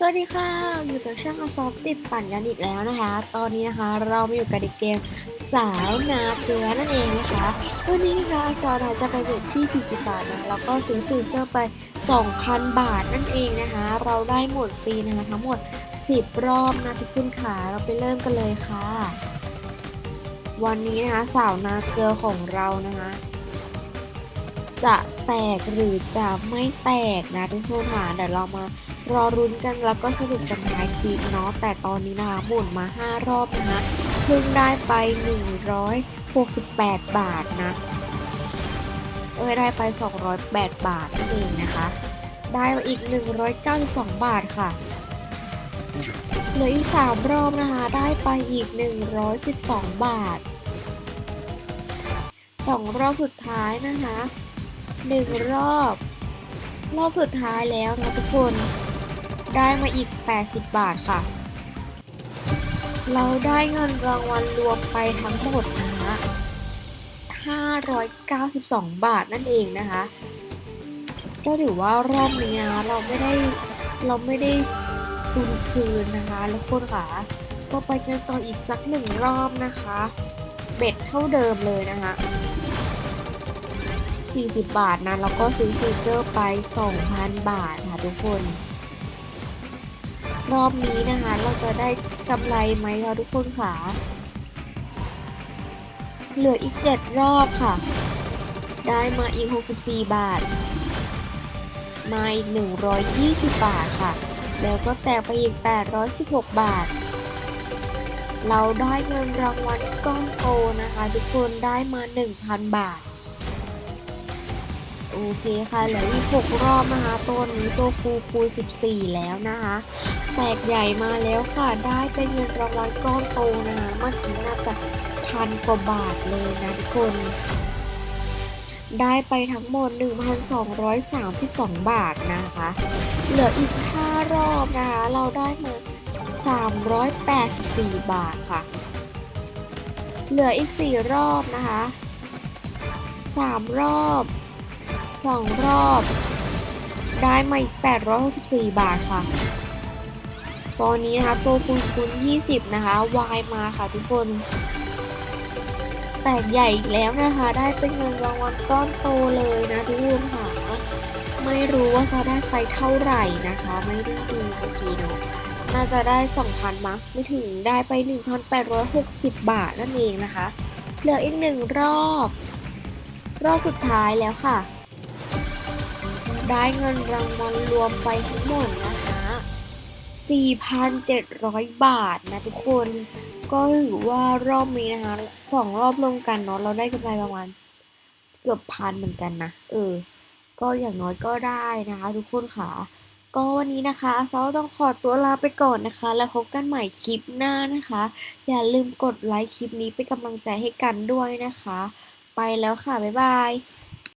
สวัสดีค่ะ อยู่กับช่างอซอฟติดปั่นกันอีกแล้วนะคะ ตอนนี้นะคะเรามาอยู่กับเกมสาวนาเกลือนั่นเองนะคะวันนี้นะคะอซอฟจะไปเบ็ดที่ 40 บาทนะแล้วก็ซื้อฟิวเจอร์ไป 2,000 บาทนั่นเองนะคะ เราได้หมดฟรีนะคะทั้งหมด 10 รอบนะทุกคนค่ะเราไปเริ่มกันเลยค่ะ วันนี้นะคะสาวนาเกลือของเรานะคะจะแตกหรือจะไม่แตกนะทุกคนค่ะเดี๋ยวเรามา รอรุ้นกันแล้วก็สรุปกันท้ายคลิปเนาะแต่ตอนนี้นะคะหมุนมา 5 รอบนะคะเพิ่งได้ไป 168 บาทนะเอ้ยได้ไป 208 บาทนั่นเองนะคะ ได้มาอีก 192 บาทค่ะเหลืออีก 3 รอบนะคะ ได้ไปอีก 112 บาท 2 รอบสุดท้ายนะคะหนึ่งรอบ รอบสุดท้ายแล้วนะทุกคน ได้มาอีก 80 บาทค่ะ เราได้เงินรางวัลรวมไปทั้งหมดนะคะ592 บาทนั่นเองนะคะ ก็ถือว่ารอบนี้นะเราไม่ได้เราไม่ได้ทุนคืนนะคะแล้วคนค่ะก็ไปกันต่ออีกสักหนึ่งรอบนะคะ เบ็ดเท่าเดิมเลยนะคะ 40 บาทนะแล้วก็ซื้อฟิวเจอร์ไป 2,000 บาทค่ะทุกคน รอบนี้นะคะ เราจะได้กำไรไหมคะทุกคนค่ะ เหลืออีก 7 รอบค่ะ ได้มาอีก 64 บาท มาอีก 120 บาทค่ะ แล้วก็แตกไปอีก 816 บาท เราได้เงินรางวัลก้อนโตนะคะ ทุกคนได้มา 1,000 บาท โอเคค่ะเหลืออีก6รอบนะคะตัวนี้ตัวคูคูณ14แล้วนะคะ แตกใหญ่มาแล้วค่ะ ได้เป็นเงินรางวัลก้อนโตนะคะเมื่อกี้น่าจะพันกว่าบาทเลยนะทุกคน ได้ไปทั้งหมด 1,232 บาทนะคะ เหลืออีก 5 รอบนะคะ เราได้มา 384 บาทค่ะ เหลืออีก 4 รอบนะคะ 3 รอบ สองรอบ ได้มาอีก 864 บาทค่ะ ตอนนี้นะคะตัวคูณคูณ20 นะคะวายมาค่ะทุกคน แตกใหญ่อีกแล้วนะคะ ได้เป็นเงินรางวัลก้อนโตเลยนะทุกคนค่ะ ไม่รู้ว่าจะได้ไปเท่าไหร่นะคะ ไม่ได้ดูเมื่อกี้เนาะน่าจะได้ 2,000มั้งไม่ถึงได้ไป 1,860 บาทนั่นเองนะคะ เหลืออีกหนึ่งรอบ รอบสุดท้ายแล้วค่ะ ได้เงินรางวัลรวมไปทั้งหมดนะคะ 4,700 บาทนะทุกคน ก็ถือว่ารอบนี้นะคะสองรอบรวมกันเนาะเราได้กำไรประมาณเกือบพันเหมือนกันนะ เออ ก็อย่างน้อยก็ได้นะคะ ทุกคนค่ะ ก็วันนี้นะคะซอต้องขอตัวลาไปก่อนนะคะ แล้วพบกันใหม่คลิปหน้านะคะ อย่าลืมกดไลค์คลิปนี้เป็นกำลังใจให้กันด้วยนะคะ ไปแล้วค่ะ บ๊ายบาย